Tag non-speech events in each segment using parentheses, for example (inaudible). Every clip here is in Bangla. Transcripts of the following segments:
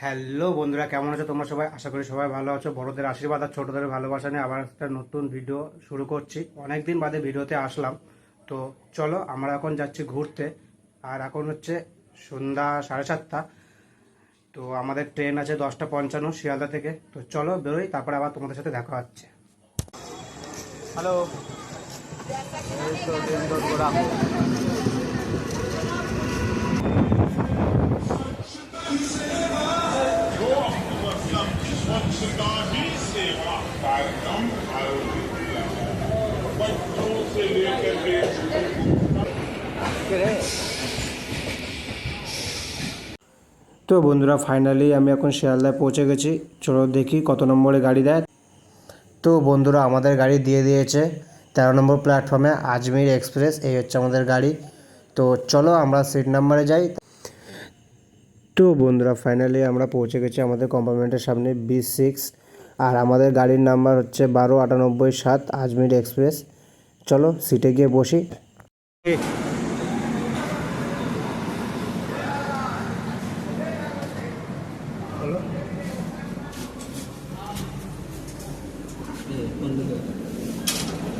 হ্যালো বন্ধুরা কেমন আছো তোমরা সবাই? আশা করি সবাই ভালো আছো। বড়দের আশীর্বাদ আর ছোটদের ভালোবাসা নিয়ে আবার একটা নতুন ভিডিও শুরু করছি। অনেকদিন বাদে ভিডিওতে আসলাম। তো চলো আমরা এখন যাচ্ছি ঘুরতে। আর এখন হচ্ছে সন্ধ্যা সাড়ে সাতটা। তো আমাদের ট্রেন আছে দশটা পঞ্চান্ন শিয়ালদা থেকে। তো চলো বেরোই তারপরে আবার তোমাদের সাথে দেখা হচ্ছে। হ্যালো তো বন্ধুরা ফাইনালি আমি এখন শিয়ালদায় পৌঁছে গেছি। চলো দেখি কত নম্বরে গাড়ি দেয়। তো বন্ধুরা, আমাদের গাড়ি দিয়ে দিয়েছে তেরো নম্বর প্ল্যাটফর্মে আজমির এক্সপ্রেস এই হচ্ছে আমাদের গাড়ি। তো চলো আমরা সিট নাম্বারে যাই। তো বন্ধুরা ফাইনালি আমরা পৌঁছে গেছি আমাদের কম্পার্টমেন্টের সামনে বি সিক্স আর আমাদের গাড়ির নাম্বার হচ্ছে বারো আটানব্বই সাত, আজমির এক্সপ্রেস চলো সিটে গিয়ে বসি।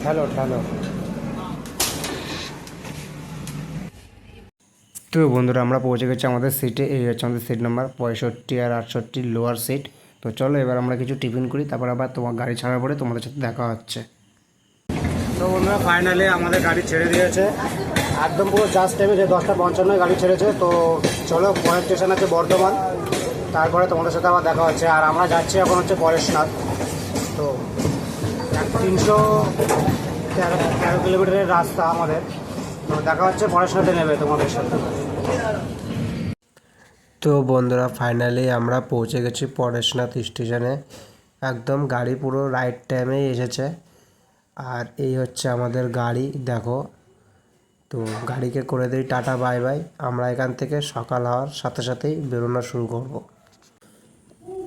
হ্যালো হ্যালো তো বন্ধুরা, আমরা পৌঁছে গেছি আমাদের সিটে এই হচ্ছে আমাদের সিট নাম্বার পঁয়ষট্টি আর আটষট্টি লোয়ার সিট তো চলো, এবার আমরা কিছু টিফিন করি, তারপর আবার তোমার গাড়ি ছাড়ার পরে তোমাদের সাথে দেখা হচ্ছে। তো বন্ধুরা ফাইনালি আমাদের গাড়ি ছেড়ে দিয়েছে। একদম পুরো জাস্ট টাইমে যে দশটা পঞ্চান্ন গাড়ি ছেড়েছে, তো চলো, পরের স্টেশন আছে বর্ধমান। তারপরে তোমাদের সাথে আবার দেখা হচ্ছে। আর আমরা যাচ্ছি এখন হচ্ছে পরেশনাথ। তো তিনশো তেরো তেরো কিলোমিটারের রাস্তা আমাদের। তো দেখা হচ্ছে পড়াশোনাতে নেবে তোমাদের সাথে। তো বন্ধুরা ফাইনালি আমরা পৌঁছে গেছি পরেশনাথ স্টেশনে একদম গাড়ি পুরো রাইট টাইমেই এসেছে। আর এই হচ্ছে আমাদের গাড়ি, দেখো। তো গাড়িকে করে দিই, টাটা বাই বাই আমরা এখান থেকে সকাল হওয়ার সাথে সাথেই বেরোনো শুরু করব।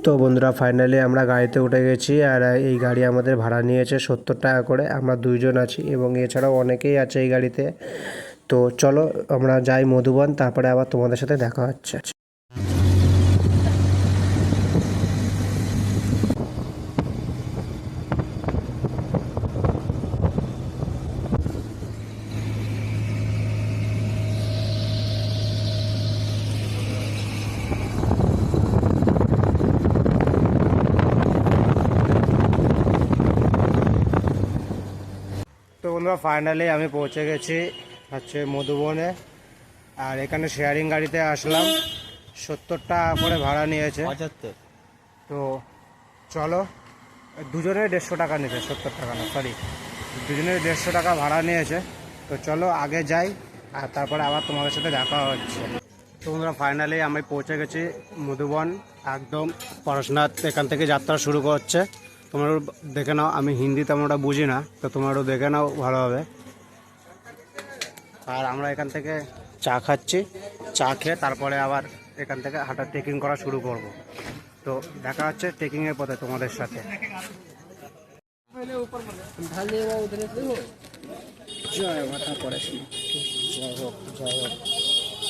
তো বন্ধুরা ফাইনালি আমরা গাড়িতে উঠে গেছি আর এই গাড়ি আমাদের ভাড়া নিয়েছে সত্তর টাকা করে। আমরা দুইজন আছি এবং এছাড়াও অনেকেই আছে এই গাড়িতে। তো চলো আমরা যাই মধুবন, তারপরে আবার তোমাদের সাথে দেখা হচ্ছে তো বন্ধুরা ফাইনালি আমি পৌঁছে গেছি হচ্ছে মধুবনে। আর এখানে শেয়ারিং গাড়িতে আসলাম। সত্তর টাকা করে ভাড়া নিয়েছে। তো চলো দুজনের দেড়শো টাকা নিয়েছে সত্তর টাকা না সরি দুজনের দেড়শো টাকা ভাড়া নিয়েছে। তো চলো আগে যাই আর তারপরে আবার তোমাদের সাথে দেখা হচ্ছে। তো বন্ধুরা ফাইনালি আমি পৌঁছে গেছি মধুবন। একদম পড়াশোনার এখান থেকে যাত্রা শুরু করছে। তোমরা দেখে নাও, আমি হিন্দি তেমন ওটা বুঝি না, তো তোমরা একটু দেখে নাও ভালোভাবে আর আমরা এখান থেকে চা খাচ্ছি, চা খেয়ে তারপরে আবার এখান থেকে হাঁটা ট্রেকিং করা শুরু করব। তো দেখা হচ্ছে ট্রেকিংয়ের পথে তোমাদের সাথে।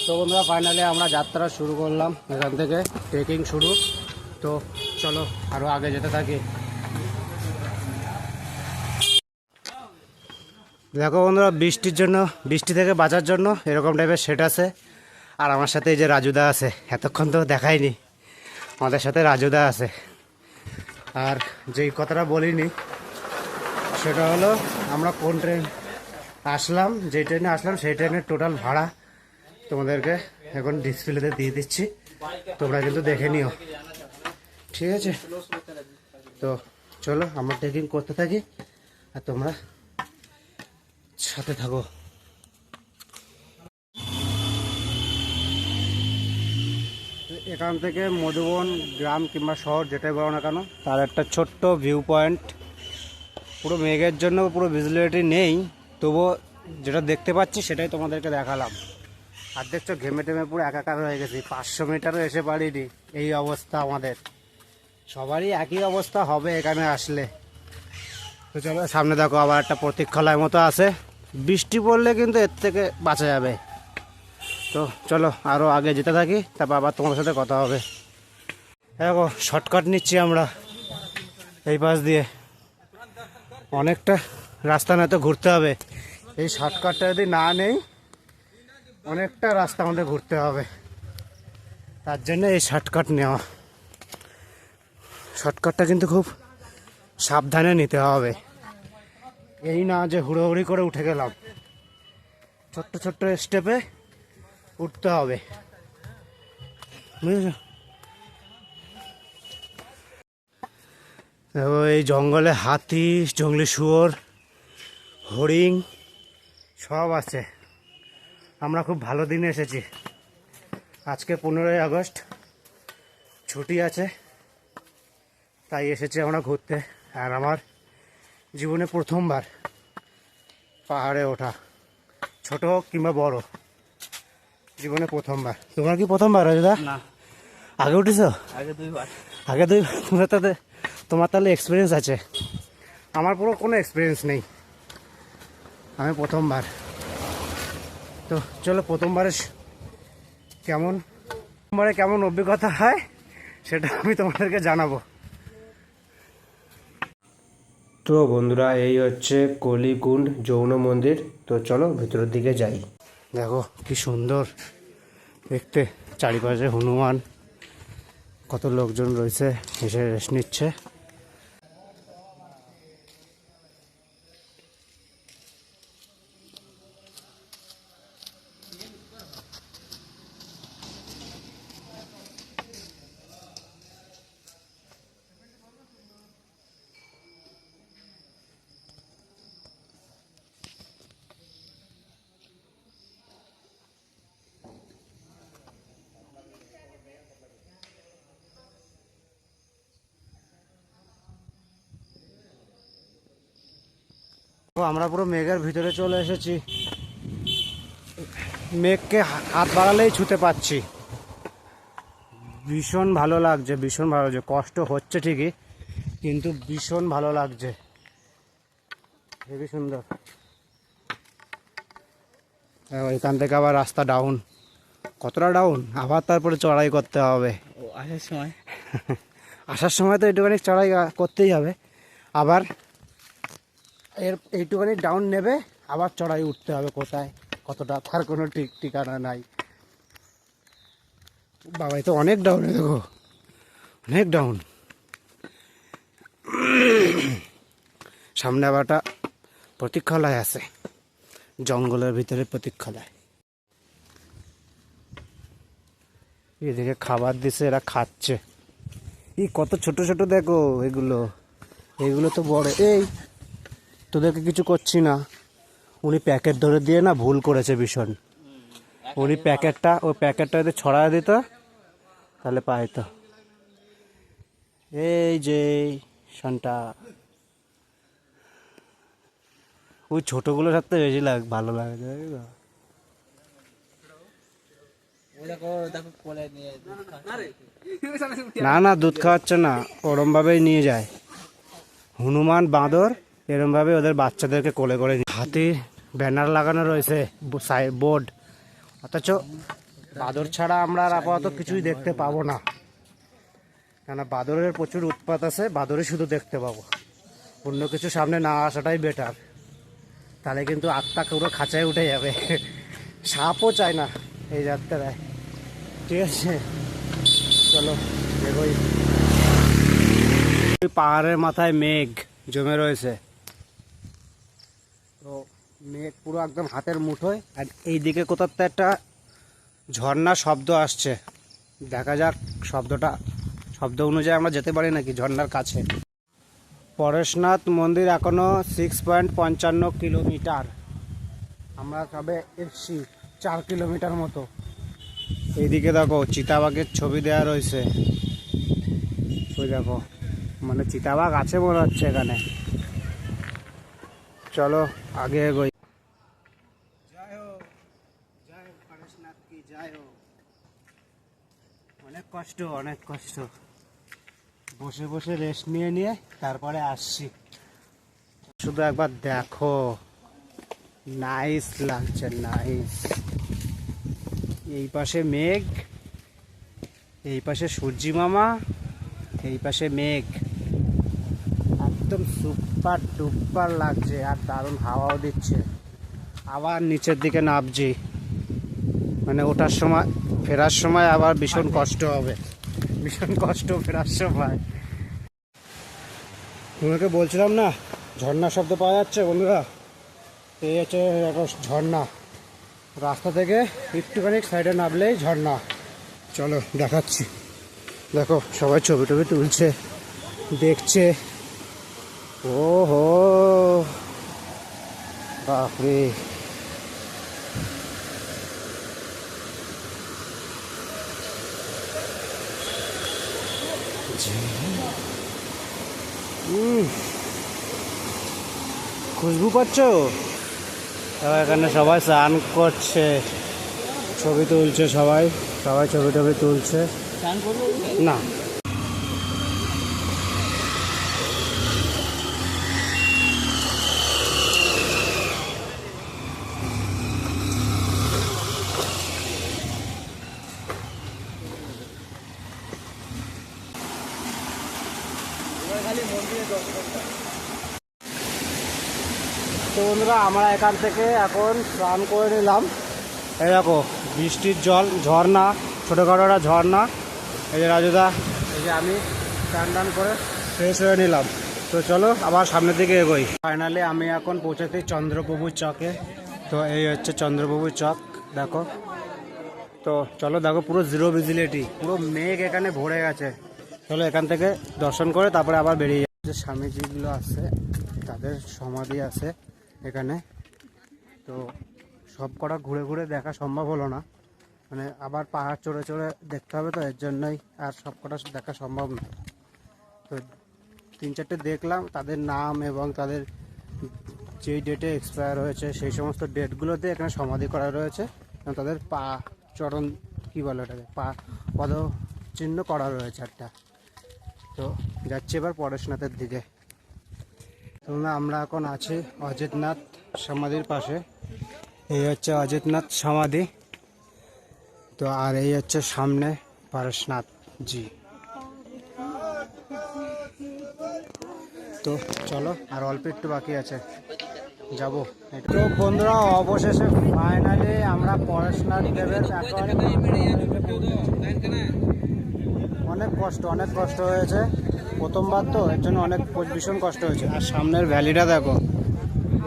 তো বন্ধুরা ফাইনালি আমরা যাত্রা শুরু করলাম। এখান থেকে ট্রেকিং শুরু। তো চলো আরও আগে যেতে থাকি। দেখো বন্ধুরা, বৃষ্টির জন্য, বৃষ্টি থেকে বাঁচার জন্য এরকম টাইপের সেট আছে। আর আমার সাথে এই যে রাজুদা আছে, এতক্ষণ তো দেখাইনি। আমাদের সাথে রাজুদা আছে। আর যেই কথাটা বলিনি, সেটা হলো আমরা কোন ট্রেন আসলাম, যেই ট্রেনে আসলাম, সেই ট্রেনের টোটাল ভাড়া তোমাদেরকে এখন ডিসপ্লেতে দিয়ে দিচ্ছি। তোমরা কিন্তু দেখে নিও। ঠিক আছে? তো চলো, আমরা ট্রেকিং করতে থাকি। আর তোমরা সাথে থাকো। এখান থেকে মধুবন গ্রাম কিংবা শহর যেটাই বলো না কেন, তার একটা ছোট্ট ভিউ পয়েন্ট পুরো মেঘের জন্য পুরো ভিজিবিলিটি নেই, তবুও যেটা দেখতে পাচ্ছি সেটাই তোমাদেরকে দেখালাম। আর দেখছ ঘেমে টেমে পুরো একাকার হয়ে গেছি, পাঁচশো মিটারও এসে পারিনি এই অবস্থা আমাদের। সবারই একই অবস্থা হবে এখানে আসলে। তো চলো সামনে দেখো আবার একটা প্রতীক্ষালয় মতো আছে। বৃষ্টি পড়লে কিন্তু এর থেকে বাঁচা যাবে। তো চলো আরও আগে যেতে থাকি, তারপর আবার তোমার সাথে কথা হবে। দেখো শর্টকাট নিচ্ছি আমরা এই পাশ দিয়ে। অনেকটা রাস্তা না তো ঘুরতে হবে। এই শর্টকাটটা যদি না নেই, অনেকটা রাস্তা আমাদের ঘুরতে হবে। তার জন্য এই শর্টকাট নেওয়া। শর্টকাটটা কিন্তু খুব সাবধানে নিতে হবে। এই না যে হুড়োহুড়ি করে উঠে গেলাম। ছোট্ট ছোট্ট স্টেপে উঠতে হবে। বুঝেছ? এই জঙ্গলে হাতি, জঙ্গলি শুয়োর, হরিণ, সব আছে। আমরা খুব ভালো দিনে এসেছি। আজকে পনেরোই আগস্ট, ছুটি আছে। তাই এসেছি আমরা ঘুরতে। আর আমার জীবনে প্রথমবার পাহাড়ে ওঠা ছোট হোক কিংবা বড়? জীবনে প্রথমবার। তোমার কি প্রথমবার না। আগে উঠেছ? আগে দুইবার। আগে দুই তোমার তাতে তোমার তাহলে এক্সপিরিয়েন্স আছে। আমার পুরো কোনো এক্সপিরিয়েন্স নেই। আমি প্রথমবার। তো চলো প্রথমবারে কেমন? প্রথমবারে কেমন অভিজ্ঞতা হয় সেটা আমি তোমাদেরকে জানাব। তো বন্ধুরা, এই হচ্ছে কলিকুণ্ড যৌন মন্দির। তো চলো ভেতরের দিকে যাই। দেখো, কি সুন্দর। দেখতে চারিপাশে হনুমান। কত লোকজন রয়েছে, এসে রেস্ট নিচ্ছে। তো আমরা পুরো মেঘের ভিতরে চলে এসেছি। মেঘকে হাত বাড়ালেই ছুতে পাচ্ছি। ভীষণ ভালো লাগছে ভীষণ ভালো লাগছে। কষ্ট হচ্ছে ঠিকই কিন্তু ভীষণ ভালো লাগছে। হেবি সুন্দর। এখান থেকে আবার রাস্তা ডাউন কতটা ডাউন আবার তারপরে চড়াই করতে হবে। আসার সময়? (laughs) আসার সময় তো একটুখানি চড়াই করতেই হবে। আবার এর এইটুখানি ডাউন নেবে, আবার চড়াই উঠতে হবে কোথায়, কতটা, তার কোনো ঠিক ঠিকানা নাই। বাবাই তো অনেক ডাউন দেখো, অনেক ডাউন সামনে আবার একটা প্রতীক্ষালয় আছে, জঙ্গলের ভিতরে প্রতীক্ষালয়। এদিকে খাবার দিছে, এরা খাচ্ছে। এই কত ছোট ছোট দেখো এগুলো এগুলো তো বড়। এই তোদেরকে কিছু করছি না। উনি প্যাকেট ধরে দিয়ে না ভুল করেছে ভীষণ। উনি প্যাকেটটা ওই প্যাকেটটা যদি ছড়ায় দিত তাহলে পাইতো। এই যে শানটা ওই ছোটগুলোর সাথে বেশি লাগ ভালো লাগে? ও না না দুধ খাওয়াচ্ছে না। ওরম ভাবেই নিয়ে যায়। হনুমান বাঁদর এরম ভাবে ওদের বাচ্চাদেরকে কোলে করে হাতে ব্যানার লাগানো রয়েছে বোর্ড। অথচ বাদর ছাড়া আমরা আর আপাতত কিছুই দেখতে পাবো না। কেন বাদরের প্রচুর উৎপাত আছে, বাদরই শুধু দেখতে পাবো। অন্য কিছু সামনে না আসাটাই বেটার তাহলে কিন্তু আত্মা পুরো খাঁচায় উঠে যাবে। সাপও চায় না এই যাত্রায়। ঠিক আছে, চলো ওই পাহাড়ের মাথায় মেঘ জমে রয়েছে। তো মেঘ পুরো একদম হাতের মুঠোয়। আর এইদিকে কোথাও তো একটা ঝর্ণার শব্দ আসছে। দেখা যাক শব্দটা, শব্দ অনুযায়ী আমরা যেতে পারি নাকি ঝর্ণার কাছে। পরেশনাথ মন্দির এখনও সিক্স পয়েন্ট পঞ্চান্ন কিলোমিটার। আমরা তবে এসছি চার কিলোমিটার মতো। এইদিকে দেখো, চিতাবাঘের ছবি দেওয়া রয়েছে। ওই দেখো মানে চিতাবাঘ আছে মনে হচ্ছে এখানে। চলো, আগে এগোই। জয় হো জয় পরেশনাথ কি জয় হো অনেক কষ্ট অনেক কষ্ট। বসে বসে রেস্ট নিয়ে নিয়ে তারপরে আসছি। শুধু একবার দেখো। নাইস লাগছে নাইস এই পাশে মেঘ, এই পাশে সূর্যি মামা, এই পাশে মেঘ। সুপার ডুপার লাগছে আর দারুণ হাওয়াও দিচ্ছে। আবার নিচের দিকে নামছি। মানে ওঠার সময় ফেরার সময় আবার ভীষণ কষ্ট হবে। ভীষণ কষ্ট ফেরার সময়। তোমাকে বলছিলাম না ঝর্ণা শব্দ পাওয়া যাচ্ছে বন্ধুরা? এই হচ্ছে একটা ঝর্ণা। রাস্তা থেকে একটুখানি সাইডে নামলেই ঝর্ণা। চলো দেখাচ্ছি। দেখো সবাই ছবি টবি তুলছে দেখছে। ও হো বাপরে খুশবু পাচ্ছ? সবাই এখানে সবাই স্নান করছে। ছবি তুলছে সবাই। সবাই ছবি টবি তুলছে। তো বন্ধুরা, আমরা এখান থেকে এখন স্নান করে নিলাম। এই দেখো, বৃষ্টির জল, ঝর্ণা ছোটোখাটো একটা ঝর্ণা। এই যে রাজুদা, এই যে আমি স্নান টান করে ফ্রেশ হয়ে নিলাম। তো চলো, আবার সামনের দিকে এগোই। ফাইনালি আমি এখন পৌঁছাতে চন্দ্রপ্রভুর চকে। তো এই হচ্ছে চন্দ্রপ্রভুর চক, দেখো। তো চলো, দেখো পুরো জিরো ভিজিলিটি পুরো মেঘ এখানে ভরে গেছে। চলো এখান থেকে দর্শন করে তারপরে আবার বেরিয়ে যাবে যে স্বামীজিগুলো আছে, তাদের সমাধি আছে এখানে। তো সব কটা ঘুরে ঘুরে দেখা সম্ভব হলো না। মানে আবার পাহাড় চড়ে চড়ে দেখতে হবে তো, এর জন্যই আর সব কটা দেখা সম্ভব না। তো তিন চারটে দেখলাম, তাদের নাম এবং তাদের যেই ডেটে এক্সপায়ার হয়েছে, সেই সমস্ত ডেটগুলোতে এখানে সমাধি করা রয়েছে। এবং তাদের পা চরণ, কী বলে ওটাকে? পা পদ চিহ্ন করা রয়েছে একটা। তো যাচ্ছি এবার পরেশনাথের দিকে। তো না আমরা এখন আছি অজিতনাথ সমাধির পাশে। এই হচ্ছে অজিতনাথ সমাধি। তো আর এই হচ্ছে সামনে পরেশনাথ জি তো চলো, আর অল্প একটু বাকি আছে। যাব। তো বন্ধুরা, অবশেষে ফাইনালি আমরা পরেশনাথ দেবের অনেক কষ্ট অনেক কষ্ট হয়েছে। প্রথমবার তো, এর জন্য অনেক ভীষণ কষ্ট হয়েছে। আর সামনের ভ্যালিটা দেখো,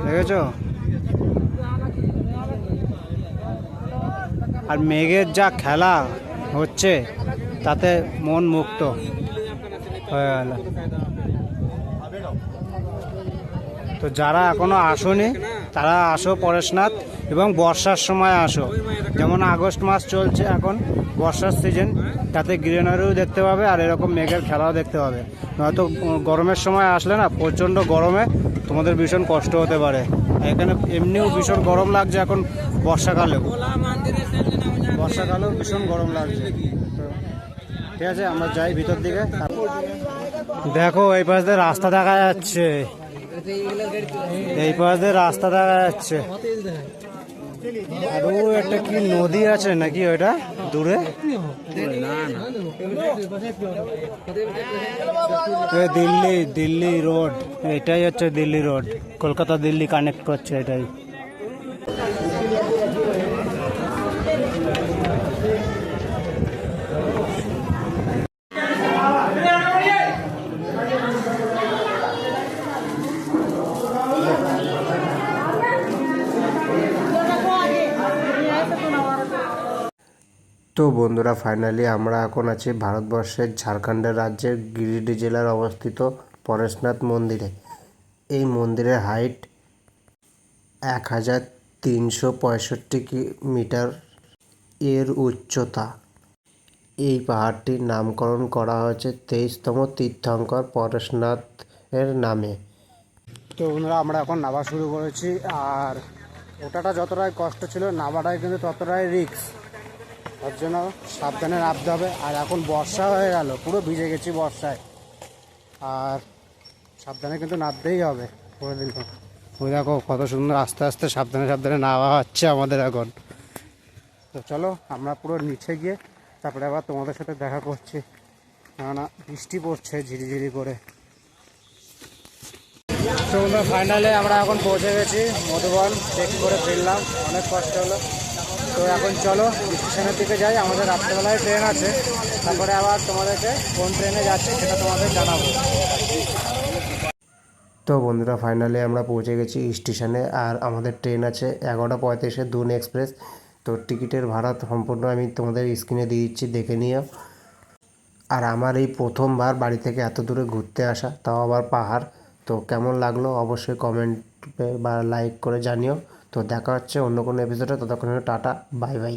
দেখেছ? আর মেঘের যা খেলা হচ্ছে, তাতে মন মুক্ত। হয়ে গেল। তো যারা এখনও আসোনি, তারা আসো পরেশনাথ এবং বর্ষার সময় আসো। যেমন আগস্ট মাস চলছে এখন, বর্ষার সিজন তাতে গ্রিনারিও দেখতে পাবে আর এরকম মেঘের খেলাও দেখতে পাবে। নয়তো গরমের সময় আসলে না প্রচণ্ড গরমে তোমাদের ভীষণ কষ্ট হতে পারে। এখানে এমনিও ভীষণ গরম লাগছে এখন বর্ষাকালেও। বর্ষাকালেও ভীষণ গরম লাগছে। ঠিক আছে, আমরা যাই ভিতর দিকে। দেখো, এই পাশ দিয়ে রাস্তা দেখা যাচ্ছে। এই পাশ দিয়ে রাস্তা দেখা যাচ্ছে। আর একটা কি নদী আছে নাকি ওইটা? দূরে? দিল্লি দিল্লি রোড এটাই হচ্ছে দিল্লি রোড কলকাতা দিল্লি কানেক্ট করছে এটাই। তো বন্ধুরা ফাইনালি আমরা এখন আছি ভারতবর্ষের ঝাড়খণ্ডের রাজ্যের গিরিডি জেলার অবস্থিত পরেশনাথ মন্দিরে। এই মন্দিরের হাইট এক হাজার তিনশো পঁয়ষট্টি মিটার এর উচ্চতা। এই পাহাড়টির নামকরণ করা হয়েছে তেইশতম তীর্থঙ্কর পরেশনাথ এর নামে। তো বন্ধুরা, আমরা এখন নামা শুরু করেছি, আর ওটাটা যতটাই কষ্ট ছিল, নামাটাই কিন্তু ততটাই রিস্ক তার জন্য সাবধানে নামতে হবে। আর এখন বর্ষা হয়ে গেল, পুরো ভিজে গেছি বর্ষায়। আর সাবধানে কিন্তু নামতেই হবে করে দিন। ওই দেখো কত সুন্দর আস্তে আস্তে সাবধানে সাবধানে নামা হচ্ছে আমাদের এখন। তো চলো, আমরা পুরো নিচে গিয়ে তারপরে আবার তোমাদের সাথে দেখা করছি। কেননা বৃষ্টি পড়ছে ঝিরিঝিরি করে। তো ফাইনালে আমরা এখন পৌঁছে গেছি। মধুবন চেক করে ফিরলাম। অনেক কষ্ট হলো। তো এখন চলো স্টেশনের দিকে যাই, আমাদের রাত্রেবেলায় ট্রেন আছে। তারপরে আবার তোমাদেরকে কোন ট্রেনে যাচ্ছে সেটা তোমাদের জানাব। তো বন্ধুরা ফাইনালি আমরা পৌঁছে গেছি স্টেশনে, আর আমাদের ট্রেন আছে এগারোটা পঁয়ত্রিশে দুন এক্সপ্রেস। তো টিকিটের ভাড়া সম্পূর্ণ আমি তোমাদের স্ক্রিনে দিয়ে দিচ্ছি, দেখে নিও। আর আমার এই প্রথমবার বাড়ি থেকে এত দূরে ঘুরতে আসা, তাও আবার পাহাড়। তো কেমন লাগল অবশ্যই কমেন্ট বা লাইক করে জানিও। তো দেখা হচ্ছে অন্য কোনো এপিসোডে ততক্ষণ টাটা বাই বাই